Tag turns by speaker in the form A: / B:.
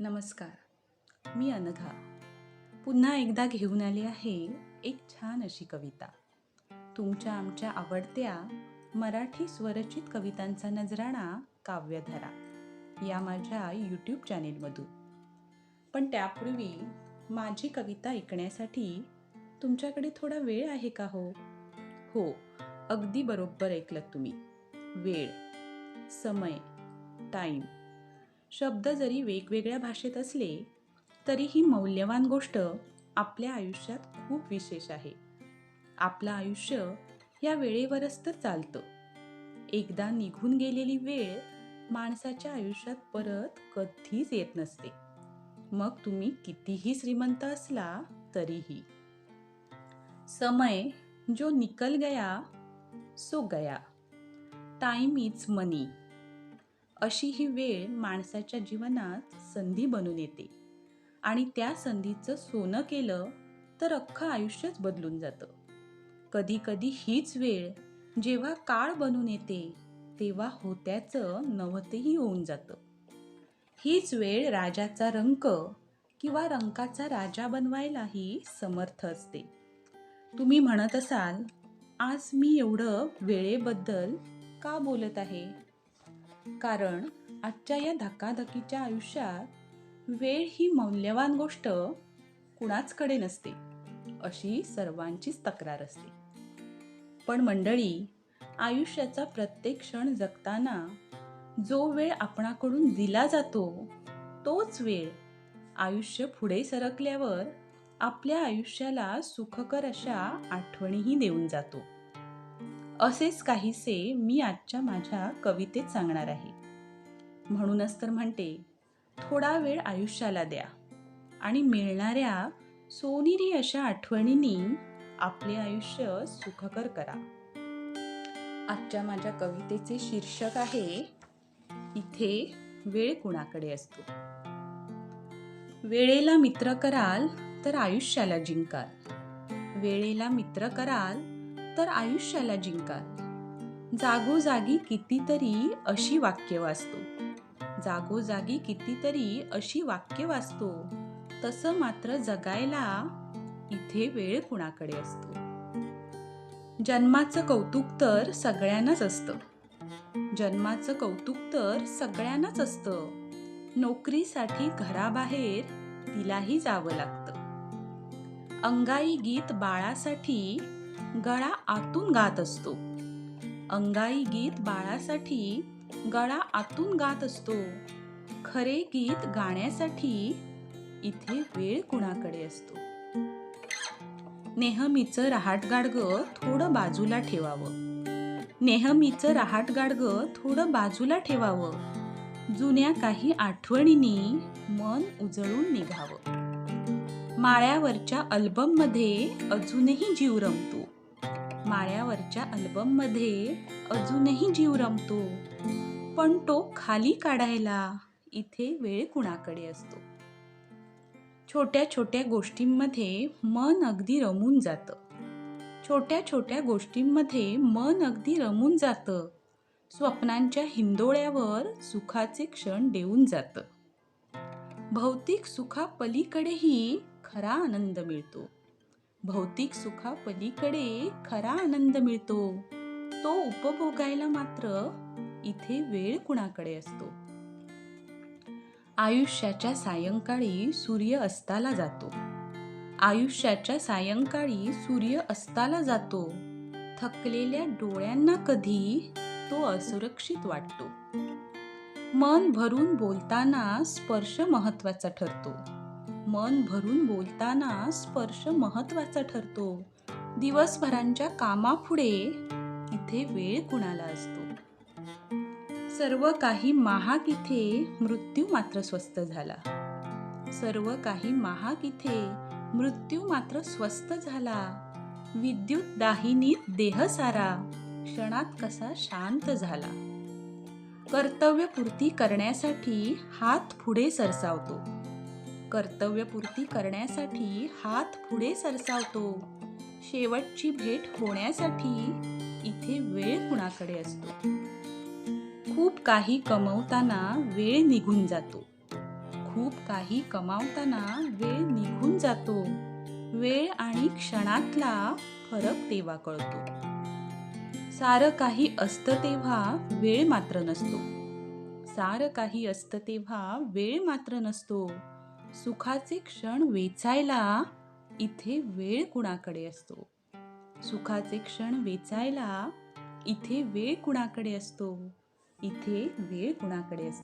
A: नमस्कार. मी अनघा. पुन्हा एकदा घेऊन आली आहे एक छान अशी कविता. तुमच्या आमच्या आवडत्या मराठी स्वरचित कवितांचा नजराणा काव्यधरा या माझ्या यूट्यूब चॅनेलमधून पण त्यापूर्वी माझी कविता ऐकण्यासाठी तुमच्याकडे थोडा वेळ आहे का हो? हो अगदी बरोबर ऐकलं तुम्ही. वेळ समय टाईम शब्द जरी वेगवेगळ्या भाषेत असले तरी ही मौल्यवान गोष्ट आपल्या आयुष्यात खूप विशेष आहे. आपलं आयुष्य या वेळेवरच तर चालतं. एकदा निघून गेलेली वेळ माणसाच्या आयुष्यात परत कधीच येत नसते. मग तुम्ही कितीही श्रीमंत असला तरीही. समय जो निकल गया सो गया. टाइम इज मनी अशी ही वेळ माणसाच्या जीवनात संधी बनून येते. आणि त्या संधीचं सोनं केलं तर अख्खं आयुष्यच बदलून जातं. कधी कधी हीच वेळ जेव्हा काळ बनून येते तेव्हा होत्याचं नवतही होऊन जातं. हीच वेळ राजाचा रंक किंवा रंकाचा राजा बनवायलाही समर्थ असते. तुम्ही म्हणत असाल आज मी एवढं वेळेबद्दल का बोलत आहे? कारण आजच्या या धकाधकीच्या आयुष्यात वेळ ही मौल्यवान गोष्ट कुणाचकडे नसते अशी सर्वांचीच तक्रार असते. पण मंडळी आयुष्याचा प्रत्येक क्षण जगताना जो वेळ आपणाकडून दिला जातो तोच वेळ आयुष्य पुढे सरकल्यावर आपल्या आयुष्याला सुखकर अशा आठवणीही देऊन जातो. असेच काहीसे मी आजच्या माझ्या कवितेत सांगणार आहे. म्हणूनच तर म्हणते थोडा वेळ आयुष्याला द्या आणि मिळणाऱ्या सोनेरी अशा आठवणींनी आपले आयुष्य सुखकर करा. आजच्या माझ्या कवितेचे शीर्षक आहे इथे वेळ कुणाकडे असतो? वेळेला मित्र कराल तर आयुष्याला जिंकाल. वेळेला मित्र कराल तर आयुष्याला जिंकाल जागोजागी कितीतरी अशी वाक्य वाचतो. जागोजागी कितीतरी अशी वाक्य वाचतो. तसं मात्र जगायला इथे वेळ कुणाकडे असतो? जन्माचं कौतुक तर सगळ्यांनाच असतं. जन्माचं कौतुक तर सगळ्यांनाच असतं. नोकरीसाठी घराबाहेर तिलाही जावं लागतं. अंगाई गीत बाळासाठी गळा आतून गात असतो. अंगाई गीत बाळासाठी गळा आतून गात असतो. खरे गीत गाण्यासाठी इथे वेळ कुणाकडे असतो? नेहमीचं रहाट गाडगं थोडं बाजूला ठेवावं. नेहमीचं रहाट गाडगं थोडं बाजूला ठेवावं. जुन्या काही आठवणींनी मन उजळून निघावं. माळ्यावरच्या अल्बममध्ये अजूनही जीव रमतो. माळ्यावरच्या अल्बममध्ये अजूनही जीव रमतो. पण तो खाली काढायला इथे वेळ कुणाकडे असतो? छोट्या छोट्या गोष्टींमध्ये मन अगदी रमून जातं. छोट्या छोट्या गोष्टींमध्ये मन अगदी रमून जातं. स्वप्नांच्या हिंदोळ्यावर सुखाचे क्षण देऊन जातं. भौतिक सुखापलीकडेही खरा आनंद मिळतो. भौतिक सुखापलीकडे खरा आनंद मिळतो. तो उपभोगायला मात्र इथे वेळ कुणाकडे असतो? आयुष्याच्या सायंकाळी सूर्य अस्ताला जातो. आयुष्याच्या सायंकाळी सूर्य अस्ताला जातो. थकलेल्या डोळ्यांना कधी तो असुरक्षित वाटतो. मन भरून बोलताना स्पर्श महत्त्वाचा ठरतो. मन भरून बोलताना स्पर्श महत्त्वाचा ठरतो. दिवसभरांच्या कामापुढे इथे वेळ कुणाला असतो? सर्व काही महाग इथे मृत्यू मात्र स्वस्त झाला. सर्व काही महाग इथे मृत्यू मात्र स्वस्त झाला. विद्युत दाहिनीत देह सारा क्षणात कसा शांत झाला. कर्तव्यपूर्ती करण्यासाठी हात पुढे सरसावतो. कर्तव्यपूर्ती करण्यासाठी हात पुढे सरसावतो. शेवटची भेट होण्यासाठी इथे वेळ कुणाकडे असतो? खूप काही कमवताना वेळ निघून जातो. खूप काही कमावताना वेळ निघून जातो. वेळ आणि क्षणातला फरक तेव्हा कळतो. सारं काही असतं तेव्हा वेळ मात्र नसतो. सारं काही असतं तेव्हा वेळ मात्र नसतो. सुखाचे क्षण वेचायला इथे वेळ कुणाकडे असतो? सुखाचे क्षण वेचायला इथे वेळ कुणाकडे असतो? इथे वेळ कुणाकडे असतो?